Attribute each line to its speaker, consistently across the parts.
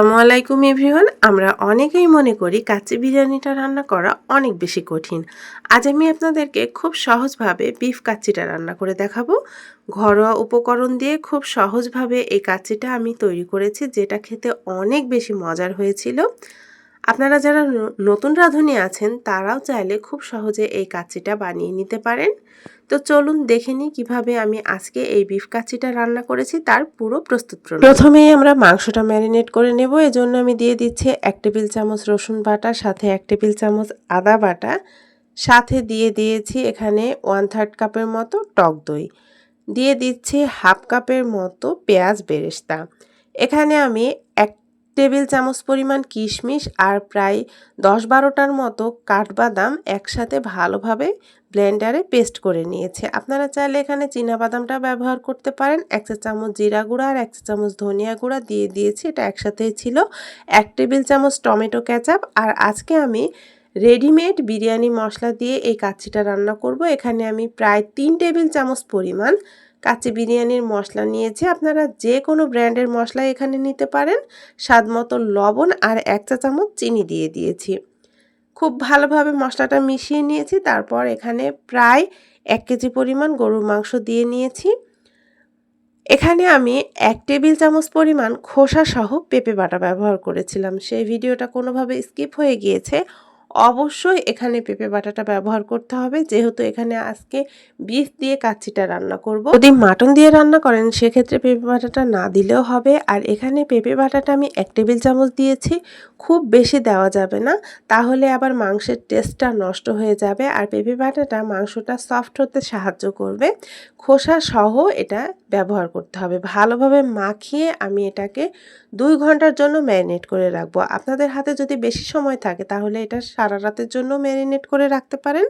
Speaker 1: আসসালামু আলাইকুম এভরিওয়ান। আমরা অনেকেই মনে করি কাচ্চি বিরিয়ানিটা রান্না করা অনেক বেশি কঠিন। আজ আমি আপনাদেরকে খুব সহজভাবে বিফ কাচ্চিটা রান্না করে দেখাবো। ঘরোয়া উপকরণ দিয়ে খুব সহজভাবে এই কাচ্চিটা আমি তৈরি করেছি, যেটা খেতে অনেক বেশি মজার হয়েছিল। আপনারা যারা নতুন রাঁধুনি আছেন, তারাও চাইলে খুব সহজে এই কাচ্চিটা বানিয়ে নিতে পারেন। তো চলুন দেখে নিই কীভাবে আমি আজকে এই বিফ কাচ্চিটা রান্না করেছি, তার পুরো প্রস্তুত প্রথমেই আমরা মাংসটা ম্যারিনেট করে নেব, এজন্য আমি দিয়ে দিচ্ছি এক টেবিল চামচ রসুন বাটা, সাথে এক টেবিল চামচ আদা বাটা, সাথে দিয়ে দিয়েছি এখানে ওয়ান থার্ড কাপের মতো টক দই। দিয়ে দিচ্ছি হাফ কাপের মতো পেঁয়াজ বেরেস্তা। এখানে আমি এক টেবিল চামচ পরিমাণ কিশমিশ আর প্রায় দশ বারোটার মতো কাঠবাদাম একসাথে ভালোভাবে ব্লেন্ডারে পেস্ট করে নিয়েছে। আপনারা চাইলে এখানে বাদামটা ব্যবহার করতে পারেন। এক চা চামচ জিরা গুঁড়া আর এক চা চামচ ধনিয়া গুঁড়া দিয়ে দিয়েছি। এটা একসাথেই ছিল। এক টেবিল চামচ টমেটো ক্যাচাপ আর আজকে আমি রেডিমেড বিরিয়ানি মশলা দিয়ে এই কাচ্চিটা রান্না করব। এখানে আমি প্রায় তিন টেবিল চামচ পরিমাণ কাচ্চি বিরিয়ানির মশলা নিয়েছি। আপনারা যে কোনো ব্র্যান্ডের মশলা এখানে নিতে পারেন। স্বাদ মতো লবণ আর এক চা চামচ চিনি দিয়ে দিয়েছি। খুব ভালোভাবে মশলাটা মিশিয়ে নিয়েছি। তারপর এখানে প্রায় এক কেজি পরিমাণ গরুর মাংস দিয়ে নিয়েছি। এখানে আমি এক টেবিল চামচ পরিমাণ খোসা সহ পেঁপে বাটা ব্যবহার করেছিলাম। সেই ভিডিওটা কোনোভাবে স্কিপ হয়ে গিয়েছে। অবশ্যই এখানে পেঁপে বাটাটা ব্যবহার করতে হবে। যেহেতু এখানে আজকে বিফ দিয়ে কাচ্চিটা রান্না করব। যদি মাটন দিয়ে রান্না করেন, সেক্ষেত্রে পেঁপে বাটাটা না দিলেও হবে। আর এখানে পেঁপে বাটাটা আমি এক টেবিল চামচ দিয়েছি। খুব বেশি দেওয়া যাবে না। তাহলে আবার মাংসের টেস্টটা নষ্ট হয়ে যাবে। আর পেঁপে বাটাটা মাংসটা সফট হতে সাহায্য করবে। খোসা সহ এটা ব্যবহার করতে হবে। ভালোভাবে মাখিয়ে আমি এটাকে দুই ঘণ্টার জন্য ম্যারিনেট করে রাখব। আপনাদের হাতে যদি বেশি সময় থাকে, তাহলে এটা সারা রাতের জন্য ম্যারিনেট করে রাখতে পারেন।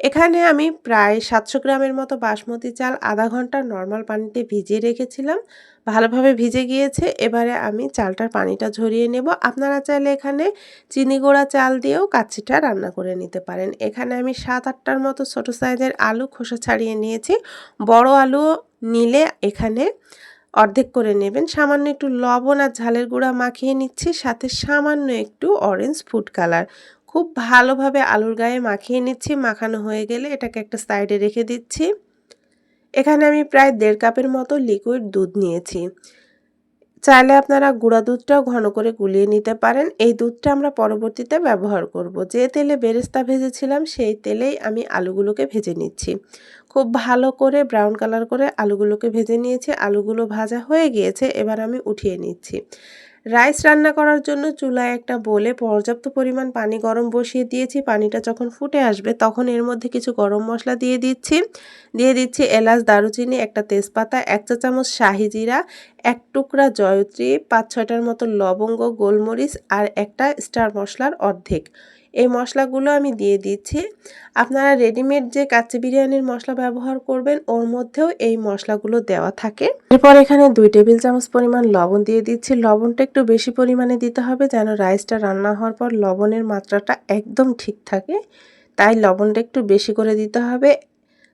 Speaker 1: এখানে আমি প্রায় সাতশো গ্রামের মতো বাসমতি চাল আধা ঘণ্টা নর্মাল পানিতে ভিজিয়ে রেখেছিলাম। ভালোভাবে ভিজে গিয়েছে। এবারে আমি চালটার পানিটা ঝরিয়ে নেব। আপনারা চাইলে এখানে চিনি গোড়া চাল দিয়েও কাচ্চিটা রান্না করে নিতে পারেন। এখানে আমি সাত আটটার মতো ছোটো সাইজের আলু খোসা ছাড়িয়ে নিয়েছি। বড় আলু নিলে এখানে অর্ধেক করে নেবেন। সামান্য একটু লবণ আর ঝালের গুঁড়া মাখিয়ে নিচ্ছি। সাথে সামান্য একটু অরেঞ্জ ফুড কালার খুব ভালোভাবে আলুর গায়ে মাখিয়ে নিচ্ছি। মাখানো হয়ে গেলে এটাকে একটা সাইডে রেখে দিচ্ছি। এখানে আমি প্রায় দেড় কাপের মতো লিকুইড দুধ নিয়েছি। চাইলে আপনারা গুঁড়া দুধটাও ঘন করে গুলিয়ে নিতে পারেন। এই দুধটা আমরা পরবর্তীতে ব্যবহার করব। যে তেলে বেরেস্তা ভেজেছিলাম, সেই তেলেই আমি আলুগুলোকে ভেজে নিচ্ছি। খুব ভালো করে ব্রাউন কালার করে আলুগুলোকে ভেজে নিয়েছি। আলুগুলো ভাজা হয়ে গিয়েছে, এবার আমি উঠিয়ে নিচ্ছি। রাইস রান্না করার জন্য চুলায় একটা বলে পর্যাপ্ত পরিমাণ পানি গরম বসিয়ে দিয়েছি। পানিটা যখন ফুটে আসবে তখন এর মধ্যে কিছু গরম মশলা দিয়ে দিচ্ছি। দিয়ে দিচ্ছি এলাচ, দারুচিনি, একটা তেজপাতা, এক চা চামচ শাহি জিরা, এক টুকরা জয়ত্রী, পাঁচ ছয়টার মতো লবঙ্গ, গোলমরিচ আর একটা স্টার মশলার অর্ধেক। এই মশলাগুলো আমি দিয়ে দিচ্ছি। আপনারা রেডিমেড যে কাচ্চি বিরিয়ানির মশলা ব্যবহার করবেন, ওর মধ্যেও এই মশলাগুলো দেওয়া থাকে। এরপর এখানে দুই টেবিল চামচ পরিমাণ লবণ দিয়ে দিচ্ছি। লবণটা একটু বেশি পরিমাণে দিতে হবে যেন রাইসটা রান্না হওয়ার পর লবণের মাত্রাটা একদম ঠিক থাকে। তাই লবণটা একটু বেশি করে দিতে হবে।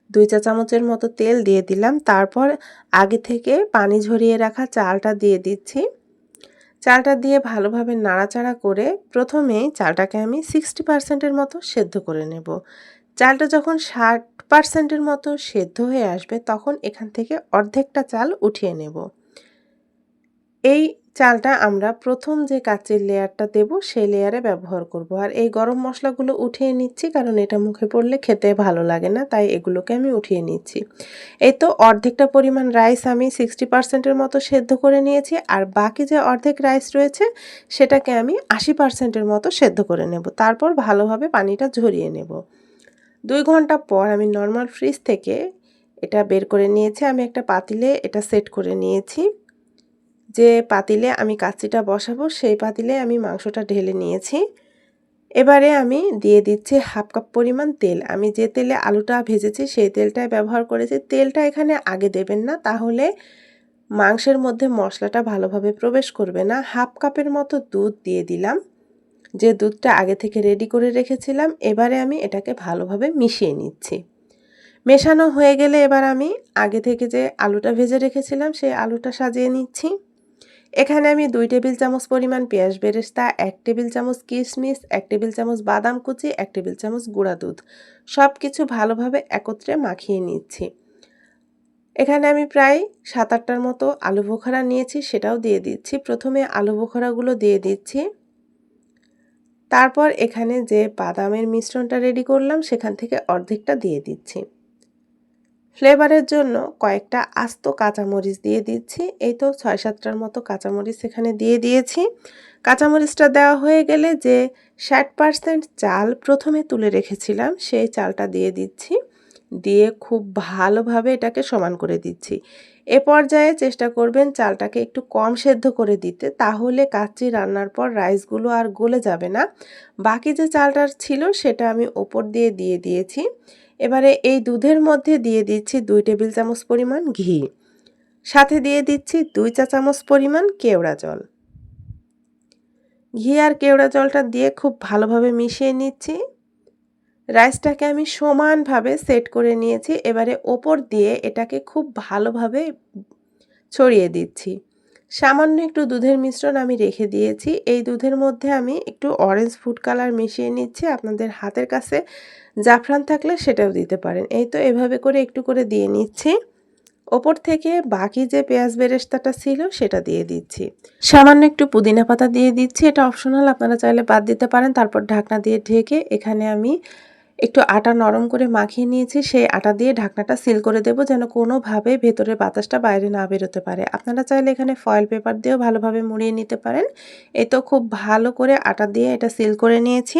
Speaker 1: দুই চা চামচের মতো তেল দিয়ে দিলাম। তারপর আগে থেকে পানি ঝরিয়ে রাখা চালটা দিয়ে দিচ্ছি। চালটা দিয়ে ভালোভাবে নাড়াচাড়া করে প্রথমেই চালটাকে আমি সিক্সটি পার্সেন্টের মতো সেদ্ধ করে নেব। চালটা যখন ষাট পার্সেন্টের মতো সেদ্ধ হয়ে আসবে তখন এখান থেকে অর্ধেকটা চাল উঠিয়ে নেব। এই চালটা আমরা প্রথম যে কাচের লেয়ারটা দেব, সেই লেয়ারে ব্যবহার করব। আর এই গরম মশলাগুলো উঠিয়ে নিচ্ছি, কারণ এটা মুখে পড়লে খেতে ভালো লাগে না, তাই এগুলোকে আমি উঠিয়ে নিচ্ছি। এই তো অর্ধেকটা পরিমাণ রাইস আমি সিক্সটি পার্সেন্টের মতো সেদ্ধ করে নিয়েছি, আর বাকি যে অর্ধেক রাইস রয়েছে, সেটাকে আমি আশি পার্সেন্টের মতো সেদ্ধ করে নেব। তারপর ভালোভাবে পানিটা ঝরিয়ে নেব। দুই ঘণ্টা পর আমি নর্মাল ফ্রিজ থেকে এটা বের করে নিয়েছি, আমি একটা পাতিলে এটা সেট করে নিয়েছি। যে পাতিলে আমি কাচ্চিটা বসাবো, সেই পাতিলে আমি মাংসটা ঢেলে নিয়েছি। এবারে আমি দিয়ে দিচ্ছি হাফ কাপ পরিমাণ তেল। আমি যে তেলে আলুটা ভেজেছি, সেই তেলটাই ব্যবহার করেছি। তেলটা এখানে আগে দেবেন না, তাহলে মাংসের মধ্যে মশলাটা ভালোভাবে প্রবেশ করবে না। হাফ কাপের মতো দুধ দিয়ে দিলাম। যে দুধটা আগে থেকে রেডি করে রেখেছিলাম, এবারে আমি এটাকে ভালোভাবে মিশিয়ে নিচ্ছি। মেশানো হয়ে গেলে এবার আমি আগে থেকে যে আলুটা ভেজে রেখেছিলাম, সেই আলুটা সাজিয়ে নিচ্ছি। এখানে আমি দুই টেবিল চামচ পরিমাণ পেঁয়াজ বেরেস্তা, এক টেবিল চামচ কিশমিশ, এক টেবিল চামচ বাদাম কুচি, এক টেবিল চামচ গুঁড়া দুধ। সব কিছু ভালোভাবে একত্রে মাখিয়ে নিচ্ছি। এখানে আমি প্রায় সাত আটটার মতো আলু বোখরা নিয়েছি, সেটাও দিয়ে দিচ্ছি। প্রথমে আলু বোখরাগুলো দিয়ে দিচ্ছি। তারপর এখানে যে বাদামের মিশ্রণটা রেডি করলাম, সেখান থেকে অর্ধেকটা দিয়ে দিচ্ছি। ফ্লেভারের জন্য কয়েকটা আস্ত কাঁচামরিচ দিয়ে দিচ্ছি। এই তো ছয় সাতটার মতো কাঁচামরিচ এখানে দিয়ে দিয়েছি। কাঁচামরিচটা দেওয়া হয়ে গেলে যে ষাট পার্সেন্ট চাল প্রথমে তুলে রেখেছিলাম, সেই চালটা দিয়ে দিচ্ছি। দিয়ে খুব ভালোভাবে এটাকে সমান করে দিচ্ছি। এ পর্যায়ে চেষ্টা করবেন চালটাকে একটু কম সেদ্ধ করে দিতে, তাহলে কাচ্চি রান্নার পর রাইসগুলো আর গলে যাবে না। বাকি যে চালটা ছিল, সেটা আমি ওপর দিয়ে দিয়ে দিয়েছি। এবারে এই দুধের মধ্যে দিয়ে দিচ্ছি দুই টেবিল চামচ পরিমাণ ঘি। সাথে দিয়ে দিচ্ছি দুই চা চামচ পরিমাণ কেওড়া জল। ঘি আর কেওড়া জলটা দিয়ে খুব ভালোভাবে মিশিয়ে নিচ্ছি। রাইসটাকে আমি সমানভাবে সেট করে নিয়েছি। এবারে ওপর দিয়ে এটাকে খুব ভালোভাবে ছড়িয়ে দিচ্ছি। সামান্য একটু দুধের মিশ্রণ আমি রেখে দিয়েছি। এই দুধের মধ্যে আমি একটু অরেঞ্জ ফুড কালার মিশিয়ে নিচ্ছি। আপনাদের হাতের কাছে জাফরান থাকলে সেটাও দিতে পারেন। এই তো এভাবে করে একটু করে দিয়ে নিচ্ছি। ওপর থেকে বাকি যে পেঁয়াজ বেরেস্তাটা ছিল সেটা দিয়ে দিচ্ছি। সামান্য একটু পুদিনা পাতা দিয়ে দিচ্ছি। এটা অপশনাল আপনারা চাইলে বাদ দিতে পারেন। তারপর ঢাকনা দিয়ে ঢেকে এখানে আমি একটু আটা নরম করে মাখিয়ে নিয়েছি, সেই আটা দিয়ে ঢাকনাটা সিল করে দেবো যেন কোনোভাবে ভেতরের বাতাসটা বাইরে না বেরোতে পারে। আপনারা চাইলে এখানে ফয়েল পেপার দিয়েও ভালোভাবে মুড়িয়ে নিতে পারেন। এই তো খুব ভালো করে আটা দিয়ে এটা সিল করে নিয়েছি।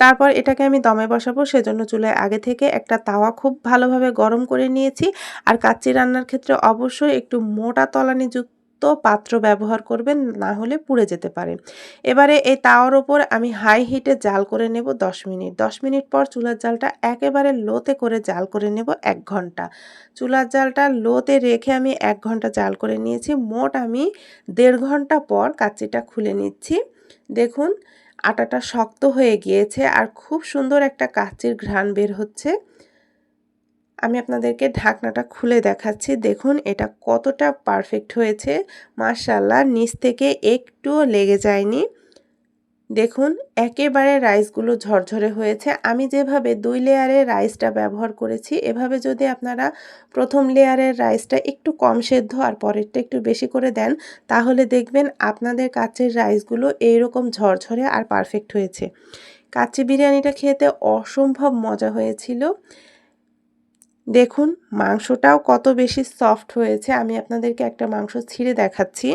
Speaker 1: তারপর এটাকে আমি দমে বসাবো, সেজন্য চুলায় আগে থেকে একটা তাওয়া খুব ভালোভাবে গরম করে নিয়েছি। আর কাচ্চি রান্নার ক্ষেত্রে অবশ্যই একটু মোটা তলানিযুক্ত পাত্র ব্যবহার করবেন, না হলে পুড়ে যেতে পারে। এবারে এই তাওয়ার ওপর আমি হাই হিটে জাল করে নেব 10 মিনিট। 10 মিনিট পর চুলার জালটা একেবারে লোতে করে জাল করে নেব এক ঘণ্টা। চুলার জালটা লোতে রেখে আমি এক ঘণ্টা জাল করে নিয়েছি। মোট আমি দেড় ঘণ্টা পর কাচ্চিটা খুলে নিচ্ছি। দেখুন, আটাটা শক্ত হয়ে গিয়েছে আর খুব সুন্দর একটা কাচ্চির ঘ্রাণ বের হচ্ছে। আমি আপনাদেরকে ঢাকনাটা খুলে দেখাচ্ছি। দেখুন, এটা কতটা পারফেক্ট হয়েছে। মার্শাল্লাহ নিচ থেকে একটুও লেগে যায়নি। দেখুন, একেবারে রাইসগুলো ঝরঝরে হয়েছে। আমি যেভাবে দুই লেয়ারের রাইসটা ব্যবহার করেছি, এভাবে যদি আপনারা প্রথম লেয়ারের রাইসটা একটু কম সেদ্ধ আর পরেরটা একটু বেশি করে দেন, তাহলে দেখবেন আপনাদের কাচের রাইসগুলো এইরকম ঝরঝরে আর পারফেক্ট হয়েছে। কাচ্চি বিরিয়ানিটা খেতে অসম্ভব মজা হয়েছিল। দেখুন মাংসটাও কত বেশি সফট হয়েছে। আমি আপনাদেরকে একটা মাংস ছিঁড়ে দেখাচ্ছি।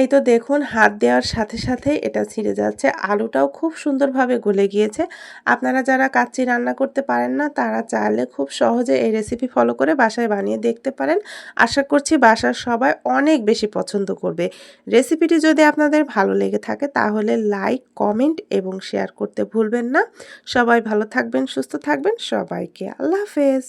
Speaker 1: এই তো দেখুন, হাত দেওয়ার সাথে সাথে এটা ছিঁড়ে যাচ্ছে। আলুটাও খুব সুন্দরভাবে গলে গিয়েছে। আপনারা যারা কাচ্চি রান্না করতে পারেন না, তারা চাইলে খুব সহজে এই রেসিপি ফলো করে বাসায় বানিয়ে দেখতে পারেন। আশা করছি বাসার সবাই অনেক বেশি পছন্দ করবে। রেসিপিটি যদি আপনাদের ভালো লেগে থাকে, তাহলে লাইক কমেন্ট এবং শেয়ার করতে ভুলবেন না। সবাই ভালো থাকবেন, সুস্থ থাকবেন। সবাইকে আল্লাহ হাফেজ।